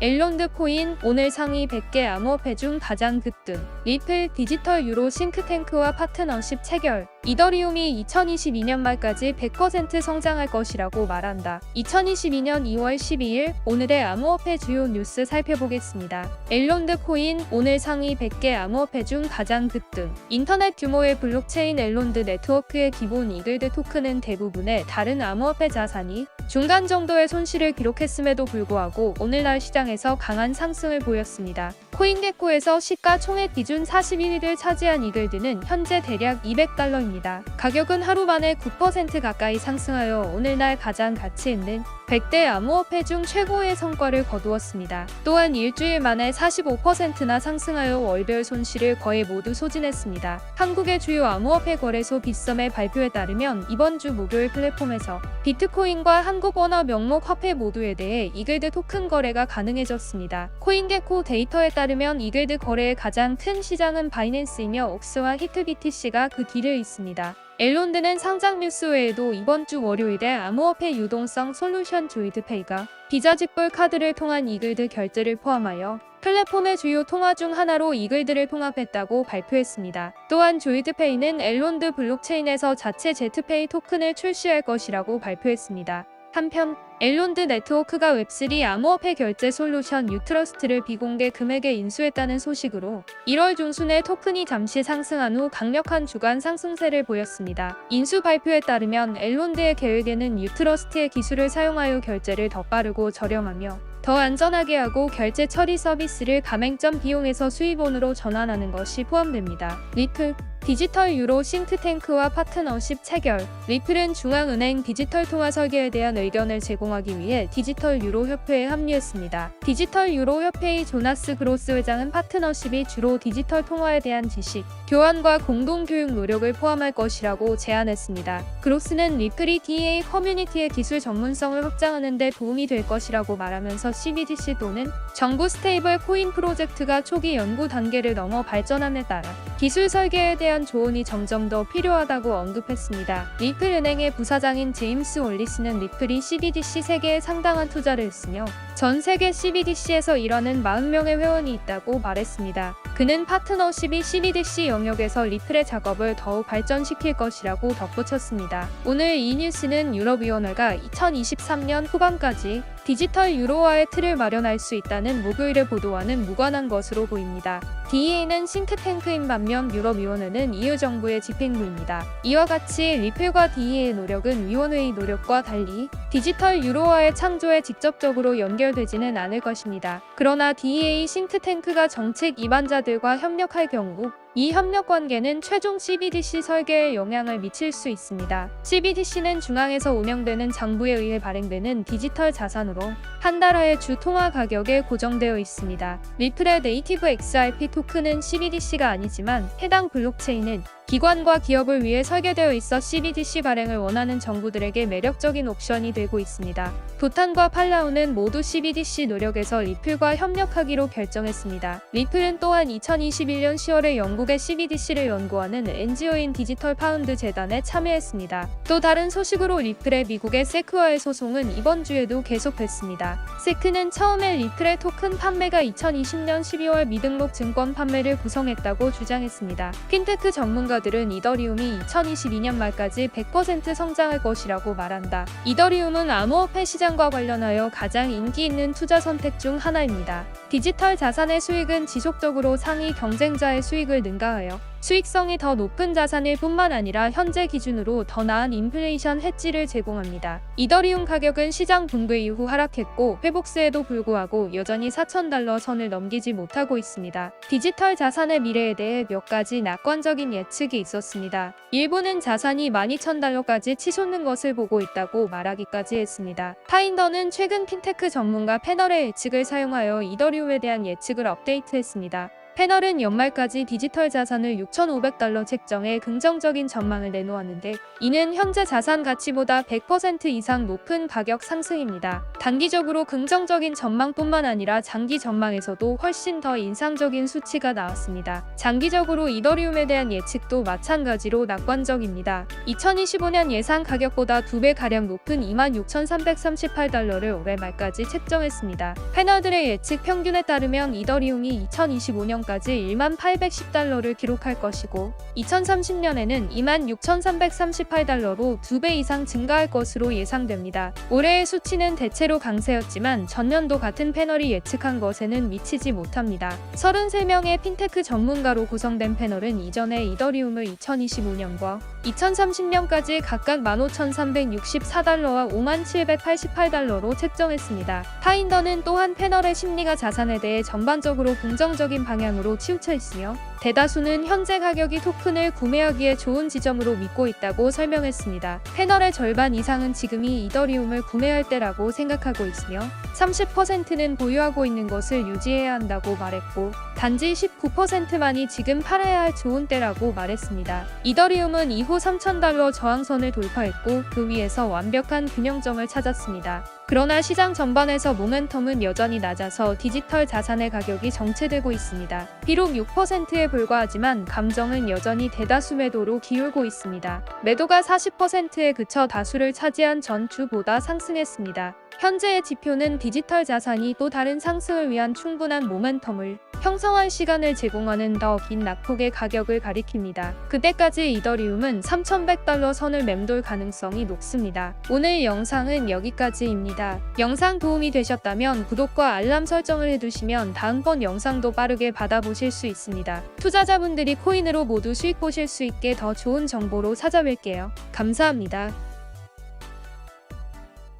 엘론드 코인 오늘 상위 100개 암호화폐 중 가장 급등. 리플 디지털 유로 싱크탱크와 파트너십 체결. 이더리움이 2022년 말까지 100% 성장할 것이라고 말한다. 2022년 2월 12일 오늘의 암호화폐 주요 뉴스 살펴보겠습니다. 엘론드 코인 오늘 상위 100개 암호화폐 중 가장 급등. 인터넷 규모의 블록체인 엘론드 네트워크의 기본 이글드 토큰은 대부분의 다른 암호화폐 자산이 중간 정도의 손실을 기록했음에도 불구하고 오늘날 시장에서 강한 상승을 보였습니다. 코인게코에서 시가총액 기준 41위를 차지한 이글드는 현재 대략 200달러입니다. 가격은 하루 만에 9% 가까이 상승하여 오늘날 가장 가치 있는 100대 암호화폐 중 최고의 성과를 거두었습니다. 또한 일주일 만에 45%나 상승하여 월별 손실을 거의 모두 소진했습니다. 한국의 주요 암호화폐 거래소 빗썸의 발표에 따르면 이번 주 목요일 플랫폼에서 비트코인과 한국 원화 명목 화폐 모두에 대해 이글드 토큰 거래가 가능해졌습니다. 코인게코 데이터에 따르 면 이글드 거래의 가장 큰 시장은 바이낸스이며 옥스와 히트BTC가 그 뒤를 잇습니다. 엘론드는 상장 뉴스 외에도 이번 주 월요일에 암호화폐 유동성 솔루션 조이드페이가 비자 직불 카드를 통한 이글드 결제를 포함하여 플랫폼의 주요 통화 중 하나로 이글드를 통합했다고 발표했습니다. 또한 조이드페이는 엘론드 블록체인에서 자체 제트페이 토큰을 출시할 것이라고 발표했습니다. 한편 엘론드 네트워크가 웹3 암호화폐 결제 솔루션 유트러스트를 비공개 금액에 인수했다는 소식으로 1월 중순에 토큰이 잠시 상승한 후 강력한 주간 상승세를 보였습니다. 인수 발표에 따르면 엘론드의 계획에는 유트러스트의 기술을 사용하여 결제를 더 빠르고 저렴하며 더 안전하게 하고 결제 처리 서비스를 가맹점 비용에서 수입원으로 전환하는 것이 포함됩니다. 리플 디지털 유로 싱크탱크와 파트너십 체결. 리플은 중앙은행 디지털 통화 설계에 대한 의견을 제공하기 위해 디지털 유로 협회에 합류했습니다. 디지털 유로 협회의 조나스 그로스 회장은 파트너십이 주로 디지털 통화에 대한 지식, 교환과 공동 교육 노력을 포함할 것이라고 제안했습니다. 그로스는 리플이 DA 커뮤니티의 기술 전문성을 확장하는 데 도움이 될 것이라고 말하면서 CBDC 또는 정부 스테이블 코인 프로젝트가 초기 연구 단계를 넘어 발전함에 따라 기술 설계에 대한 조언이 점점 더 필요하다고 언급했습니다. 리플 은행의 부사장인 제임스 올리스는 리플이 CBDC 세계에 상당한 투자를 했으며 전 세계 CBDC에서 일하는 40명의 회원이 있다고 말했습니다. 그는 파트너십이 CBDC 영역에서 리플의 작업을 더욱 발전시킬 것이라고 덧붙였습니다. 오늘 이 뉴스는 유럽위원회가 2023년 후반까지 디지털 유로화의 틀을 마련할 수 있다는 목요일의 보도와는 무관한 것으로 보입니다. DEA는 싱크탱크인 반면 유럽위원회는 EU 정부의 집행부입니다. 이와 같이 리플과 DEA의 노력은 위원회의 노력과 달리 디지털 유로화의 창조에 직접적으로 연결되지는 않을 것입니다. 그러나 DEA 싱크탱크가 정책 입안자들과 협력할 경우 이 협력 관계는 최종 CBDC 설계에 영향을 미칠 수 있습니다. CBDC는 중앙에서 운영되는 정부에 의해 발행되는 디지털 자산으로 한 달러의 주 통화 가격에 고정되어 있습니다. 리플의 네이티브 XRP 토큰은 CBDC가 아니지만 해당 블록체인은 기관과 기업을 위해 설계되어 있어 CBDC 발행을 원하는 정부들에게 매력적인 옵션이 되고 있습니다. 부탄과 팔라우는 모두 CBDC 노력에서 리플과 협력하기로 결정했습니다. 리플은 또한 2021년 10월에 영국의 CBDC를 연구하는 NGO인 디지털 파운드 재단에 참여했습니다. 또 다른 소식으로 리플의 미국의 세크와의 소송은 이번 주에도 계속됐습니다. 세크는 처음에 리플의 토큰 판매가 2020년 12월 미등록 증권 판매를 구성했다고 주장했습니다. 핀테크 전문가 전문가들은 이더리움이 2022년 말까지 100% 성장할 것이라고 말한다. 이더리움은 암호화폐 시장과 관련하여 가장 인기 있는 투자 선택 중 하나입니다. 디지털 자산의 수익은 지속적으로 상위 경쟁자의 수익을 능가하여 수익성이 더 높은 자산일 뿐만 아니라 현재 기준으로 더 나은 인플레이션 해지를 제공합니다. 이더리움 가격은 시장 붕괴 이후 하락했고 회복세에도 불구하고 여전히 4,000달러 선을 넘기지 못하고 있습니다. 디지털 자산의 미래에 대해 몇 가지 낙관적인 예측이 있었습니다. 일부는 자산이 12,000달러까지 치솟는 것을 보고 있다고 말하기까지 했습니다. 파인더는 최근 핀테크 전문가 패널의 예측을 사용하여 이더리움에 대한 예측을 업데이트했습니다. 패널은 연말까지 디지털 자산을 6,500달러 책정해 긍정적인 전망을 내놓았는데 이는 현재 자산 가치보다 100% 이상 높은 가격 상승입니다. 단기적으로 긍정적인 전망뿐만 아니라 장기 전망에서도 훨씬 더 인상적인 수치가 나왔습니다. 장기적으로 이더리움에 대한 예측도 마찬가지로 낙관적입니다. 2025년 예상 가격보다 2배 가량 높은 26,338달러를 올해 말까지 책정했습니다. 패널들의 예측 평균에 따르면 이더리움이 2025년 까지 1만 810달러를 기록할 것이고 2030년에는 2만 6,338달러로 2배 이상 증가할 것으로 예상됩니다. 올해의 수치는 대체로 강세였지만 전년도 같은 패널이 예측한 것에는 미치지 못합니다. 33명의 핀테크 전문가로 구성된 패널은 이전에 이더리움을 2025년과 2030년까지 각각 15,364달러와 5788달러로 책정했습니다. 파인더는 또한 패널의 심리가 자산에 대해 전반적으로 긍정적인 방향으로 치우쳐 있으며 대다수는 현재 가격이 토큰을 구매하기에 좋은 지점으로 믿고 있다고 설명했습니다. 패널의 절반 이상은 지금이 이더리움을 구매할 때라고 생각하고 있으며 30%는 보유하고 있는 것을 유지해야 한다고 말했고 단지 19%만이 지금 팔아야 할 좋은 때라고 말했습니다. 이더리움은 이후 3,000달러 저항선을 돌파했고 그 위에서 완벽한 균형점을 찾았습니다. 그러나 시장 전반에서 모멘텀은 여전히 낮아서 디지털 자산의 가격이 정체되고 있습니다. 비록 6%에 불과하지만 감정은 여전히 대다수 매도로 기울고 있습니다. 매도가 40%에 그쳐 다수를 차지한 전주보다 상승했습니다. 현재의 지표는 디지털 자산이 또 다른 상승을 위한 충분한 모멘텀을 형성할 시간을 제공하는 더 긴 낙폭의 가격을 가리킵니다. 그때까지 이더리움은 3,100달러 선을 맴돌 가능성이 높습니다. 오늘 영상은 여기까지입니다. 영상 도움이 되셨다면 구독과 알람 설정을 해두시면 다음번 영상도 빠르게 받아보실 수 있습니다. 투자자분들이 코인으로 모두 수익 보실 수 있게 더 좋은 정보로 찾아뵐게요. 감사합니다.